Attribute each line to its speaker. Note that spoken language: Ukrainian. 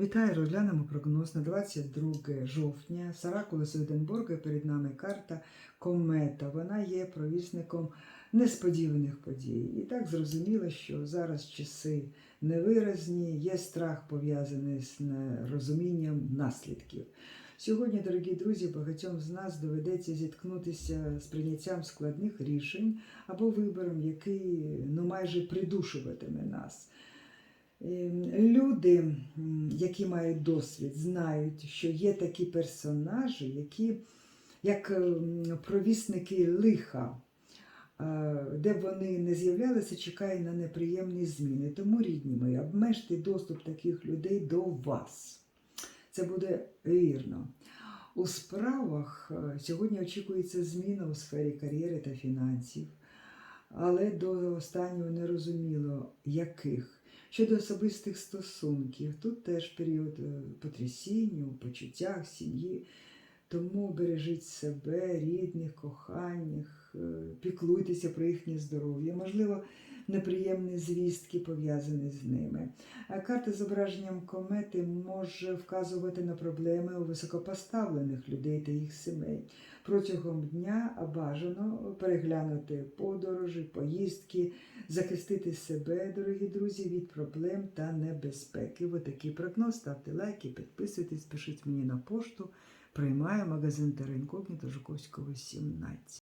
Speaker 1: Вітаю, розглянемо прогноз на 22 жовтня. Саракула Свіденбурга перед нами карта Комета. Вона є провісником несподіваних подій. І так зрозуміло, що зараз часи невиразні, є страх пов'язаний з нерозумінням наслідків. Сьогодні, дорогі друзі, багатьом з нас доведеться зіткнутися з прийняттям складних рішень або вибором, який ну, майже придушуватиме нас. Ем, Люди, які мають досвід, знають, що є такі персонажі, які як ем, провісники лиха, е, де б вони не з'являлися, чекає на неприємні зміни. Тому, рідні мої, обмежте доступ таких людей до вас. Це буде вірно. У справах е, сьогодні очікується зміна у сфері кар'єри та фінансів, але до останнього не розуміло, яких. Щодо особистих стосунків, тут теж період е, потрясіння у почуттях сім'ї. Тому бережіть себе, рідних, коханих, е, піклуйтеся про їхнє здоров'я, можливо, неприємні звістки пов'язані з ними. Карта з комети може вказувати на проблеми у високопоставлених людей та їх сімей. Протягом дня бажано переглянути подорожі, поїздки, захистити себе, дорогі друзі, від проблем та небезпеки. Ось такий прогноз. Ставте лайки, підписуйтесь, пишіть мені на пошту. Приймаю магазин Теренкогніто Жуковського, 17.